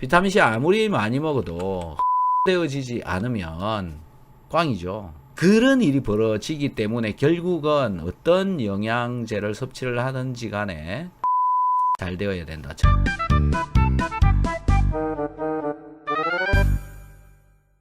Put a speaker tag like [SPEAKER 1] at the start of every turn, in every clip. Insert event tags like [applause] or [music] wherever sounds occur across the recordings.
[SPEAKER 1] 비타민C 아무리 많이 먹어도 [laughs] 되어지지 않으면 꽝이죠. 그런 일이 벌어지기 때문에 결국은 어떤 영양제를 섭취를 하든지 간에 [laughs] 잘 되어야 된다.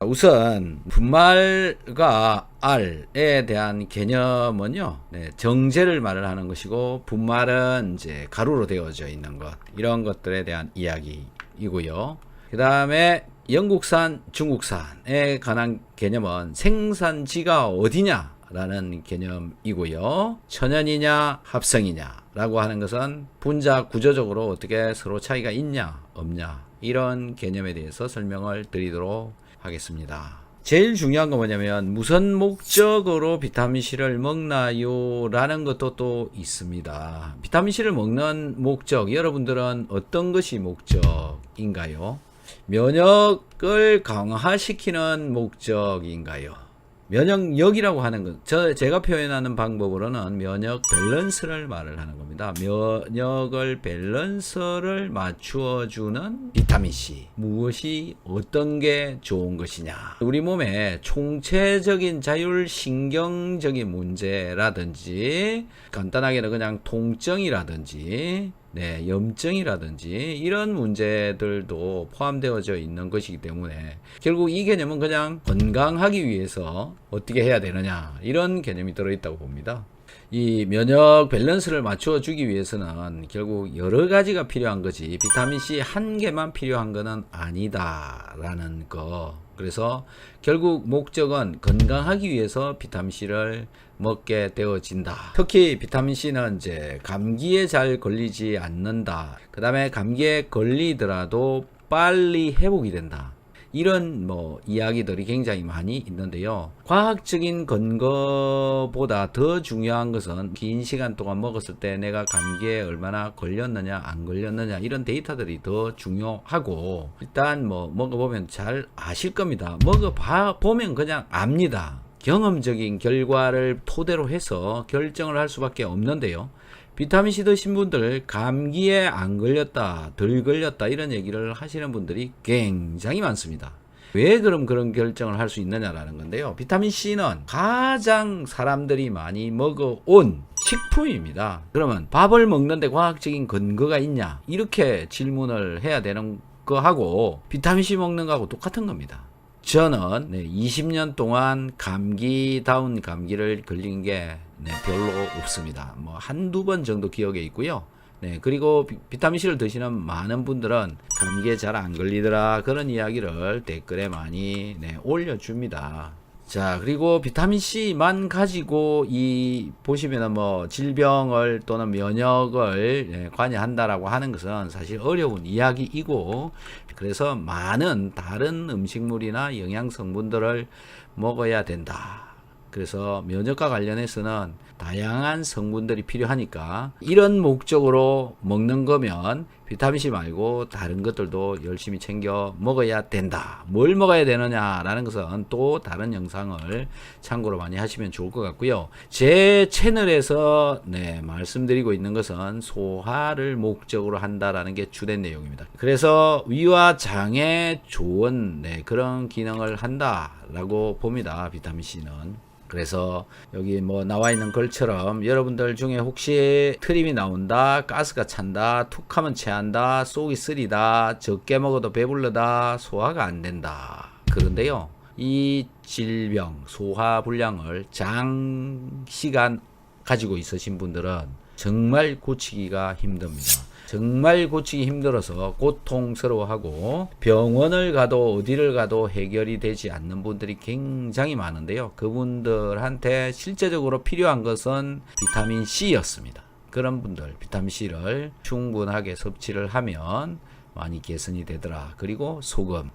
[SPEAKER 1] 우선 분말과 알에 대한 개념은요 네, 정제를 말을 하는 것이고 분말은 이제 가루로 되어져 있는 것 이런 것들에 대한 이야기 이고요 그 다음에 영국산 중국산에 관한 개념은 생산지가 어디냐 라는 개념이고요 천연이냐 합성이냐 라고 하는 것은 분자 구조적으로 어떻게 서로 차이가 있냐 없냐 이런 개념에 대해서 설명을 드리도록 하겠습니다. 제일 중요한 건 뭐냐면 무슨 목적으로 비타민C를 먹나요? 라는 것도 또 있습니다. 비타민C를 먹는 목적, 여러분들은 어떤 것이 목적인가요? 면역을 강화시키는 목적인가요? 면역력이라고 하는 것, 저 제가 표현하는 방법으로는 면역 밸런스를 말을 하는 겁니다. 면역을 밸런스를 맞추어 주는 비타민 C. 무엇이 어떤 게 좋은 것이냐? 우리 몸의 총체적인 자율 신경적인 문제라든지 간단하게는 그냥 통증이라든지 네, 염증이라든지 이런 문제들도 포함되어져 있는 것이기 때문에 결국 이 개념은 그냥 건강하기 위해서 어떻게 해야 되느냐 이런 개념이 들어있다고 봅니다. 이 면역 밸런스를 맞춰 주기 위해서는 결국 여러 가지가 필요한 거지 비타민 C 한 개만 필요한 거는 아니다라는 거. 그래서 결국 목적은 건강하기 위해서 비타민 C를 먹게 되어진다. 특히 비타민 C는 이제 감기에 잘 걸리지 않는다. 그 다음에 감기에 걸리더라도 빨리 회복이 된다. 이런 뭐 이야기들이 굉장히 많이 있는데요. 과학적인 근거보다 더 중요한 것은 긴 시간 동안 먹었을 때 내가 감기에 얼마나 걸렸느냐 안 걸렸느냐 이런 데이터들이 더 중요하고 일단 뭐 먹어보면 잘 아실 겁니다. 먹어봐 보면 그냥 압니다. 경험적인 결과를 토대로 해서 결정을 할 수밖에 없는데요. 비타민C 드신 분들 감기에 안 걸렸다, 덜 걸렸다 이런 얘기를 하시는 분들이 굉장히 많습니다. 왜 그럼 그런 결정을 할 수 있느냐라는 건데요. 비타민C는 가장 사람들이 많이 먹어온 식품입니다. 그러면 밥을 먹는데 과학적인 근거가 있냐? 이렇게 질문을 해야 되는 거하고 비타민C 먹는 거하고 똑같은 겁니다. 저는 네, 20년 동안 감기다운 감기를 걸린 게 네, 별로 없습니다. 뭐 한두 번 정도 기억에 있고요. 네, 그리고 비, 비타민C를 드시는 많은 분들은 감기에 잘 안 걸리더라 그런 이야기를 댓글에 많이 네, 올려줍니다. 자, 그리고 비타민C만 가지고 이 보시면은 뭐 질병을 또는 면역을 예, 관여한다라고 하는 것은 사실 어려운 이야기이고 그래서 많은 다른 음식물이나 영양 성분들을 먹어야 된다. 그래서 면역과 관련해서는 다양한 성분들이 필요하니까 이런 목적으로 먹는 거면 비타민C 말고 다른 것들도 열심히 챙겨 먹어야 된다. 뭘 먹어야 되느냐라는 것은 또 다른 영상을 참고로 많이 하시면 좋을 것 같고요. 제 채널에서 네, 말씀드리고 있는 것은 소화를 목적으로 한다라는 게 주된 내용입니다. 그래서 위와 장에 좋은 네, 그런 기능을 한다라고 봅니다. 비타민C는. 그래서 여기 뭐 나와 있는 글처럼 여러분들 중에 혹시 트림이 나온다, 가스가 찬다, 툭 하면 체한다, 속이 쓰리다, 적게 먹어도 배불러다, 소화가 안 된다. 그런데요, 이 질병, 소화 불량을 장시간 가지고 있으신 분들은 정말 고치기가 힘듭니다. 정말 고치기 힘들어서 고통스러워하고 병원을 가도 어디를 가도 해결이 되지 않는 분들이 굉장히 많은데요. 그분들한테 실제적으로 필요한 것은 비타민 C였습니다. 그런 분들 비타민 C를 충분하게 섭취를 하면 많이 개선이 되더라. 그리고 소금.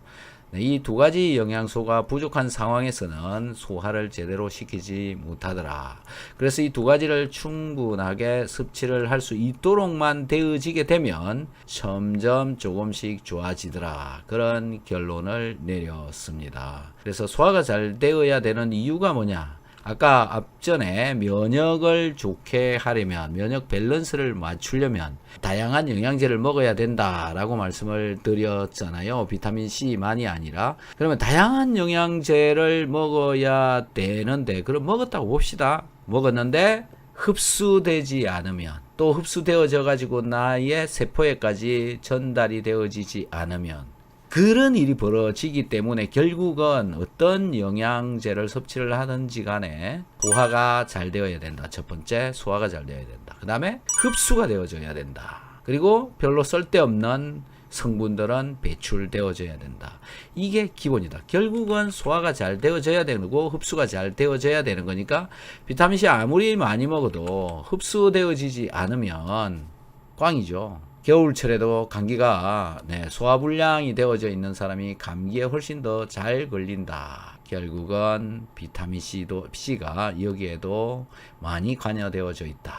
[SPEAKER 1] 네, 이두 가지 영양소가 부족한 상황에서는 소화를 제대로 시키지 못하더라. 그래서 이 두 가지를 충분하게 섭취를 할 수 있도록만 되어지게 되면 점점 조금씩 좋아지더라. 그런 결론을 내렸습니다. 그래서 소화가 잘 되어야 되는 이유가 뭐냐? 아까 앞전에 면역을 좋게 하려면 면역 밸런스를 맞추려면 다양한 영양제를 먹어야 된다라고 말씀을 드렸잖아요. 비타민 C만이 아니라 그러면 다양한 영양제를 먹어야 되는데 그럼 먹었다고 봅시다. 먹었는데 흡수되지 않으면 또 흡수되어져 가지고 나의 세포에까지 전달이 되어지지 않으면 그런 일이 벌어지기 때문에 결국은 어떤 영양제를 섭취를 하든지 간에 소화가 잘 되어야 된다. 첫 번째, 소화가 잘 되어야 된다. 그 다음에 흡수가 되어져야 된다. 그리고 별로 쓸데없는 성분들은 배출되어져야 된다. 이게 기본이다. 결국은 소화가 잘 되어져야 되고 흡수가 잘 되어져야 되는 거니까 비타민C 아무리 많이 먹어도 흡수되어지지 않으면 꽝이죠. 겨울철에도 감기가 네, 소화불량이 되어져 있는 사람이 감기에 훨씬 더 잘 걸린다. 결국은 비타민 C도 C가 여기에도 많이 관여되어져 있다.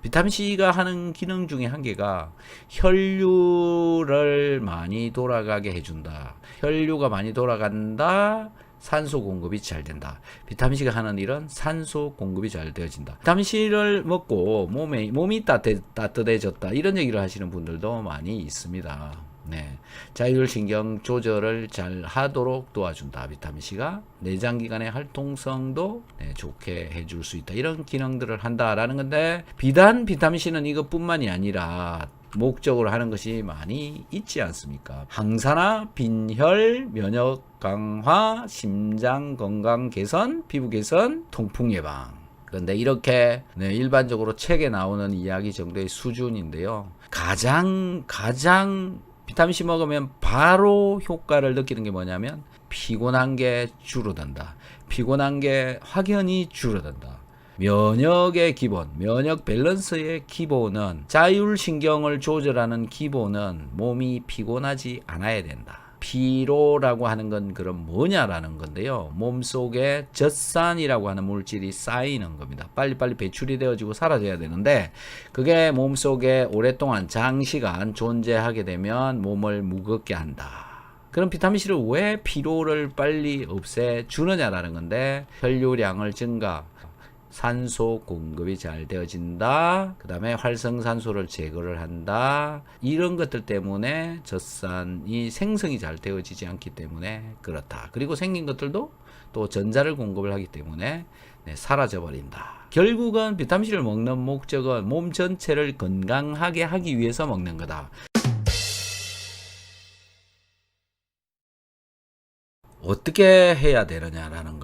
[SPEAKER 1] 비타민 C가 하는 기능 중에 한 개가 혈류를 많이 돌아가게 해준다. 혈류가 많이 돌아간다. 산소 공급이 잘 된다. 비타민 C가 하는 일은 산소 공급이 잘 되어진다. 비타민 C를 먹고 몸에 몸이 따뜻, 따뜻해졌다. 이런 얘기를 하시는 분들도 많이 있습니다. 네. 자율신경 조절을 잘 하도록 도와준다. 비타민 C가 내장 기관의 활동성도 네, 좋게 해줄 수 있다. 이런 기능들을 한다라는 건데 비단 비타민 C는 이것뿐만이 아니라 목적으로 하는 것이 많이 있지 않습니까? 항산화, 빈혈, 면역 강화, 심장 건강 개선, 피부 개선, 통풍 예방. 그런데 이렇게 네, 일반적으로 책에 나오는 이야기 정도의 수준인데요. 가장 가장 비타민 C 먹으면 바로 효과를 느끼는 게 뭐냐면 피곤한 게 줄어든다. 피곤한 게 확연히 줄어든다. 면역의 기본, 면역 밸런스의 기본은 자율신경을 조절하는 기본은 몸이 피곤하지 않아야 된다. 피로라고 하는 건 그럼 뭐냐라는 건데요. 몸 속에 젖산이라고 하는 물질이 쌓이는 겁니다. 빨리빨리 배출이 되어지고 사라져야 되는데 그게 몸 속에 오랫동안 장시간 존재하게 되면 몸을 무겁게 한다. 그럼 비타민C를 왜 피로를 빨리 없애 주느냐라는 건데 혈류량을 증가 산소 공급이 잘 되어진다. 그 다음에 활성산소를 제거를 한다. 이런 것들 때문에 젖산이 생성이 잘 되어지지 않기 때문에 그렇다. 그리고 생긴 것들도 또 전자를 공급을 하기 때문에 네, 사라져 버린다. 결국은 비타민C를 먹는 목적은 몸 전체를 건강하게 하기 위해서 먹는 거다. 어떻게 해야 되느냐라는.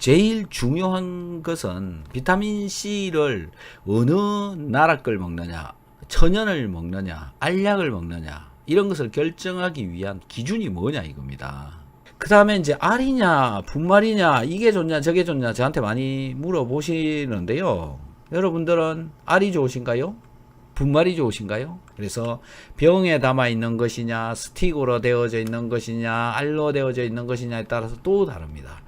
[SPEAKER 1] 제일 중요한 것은 비타민 C를 어느 나라 걸 먹느냐, 천연을 먹느냐, 알약을 먹느냐, 이런 것을 결정하기 위한 기준이 뭐냐 이겁니다. 그 다음에 이제 알이냐, 분말이냐, 이게 좋냐, 저게 좋냐, 저한테 많이 물어보시는데요. 여러분들은 알이 좋으신가요? 분말이 좋으신가요? 그래서 병에 담아 있는 것이냐, 스틱으로 되어져 있는 것이냐, 알로 되어져 있는 것이냐에 따라서 또 다릅니다.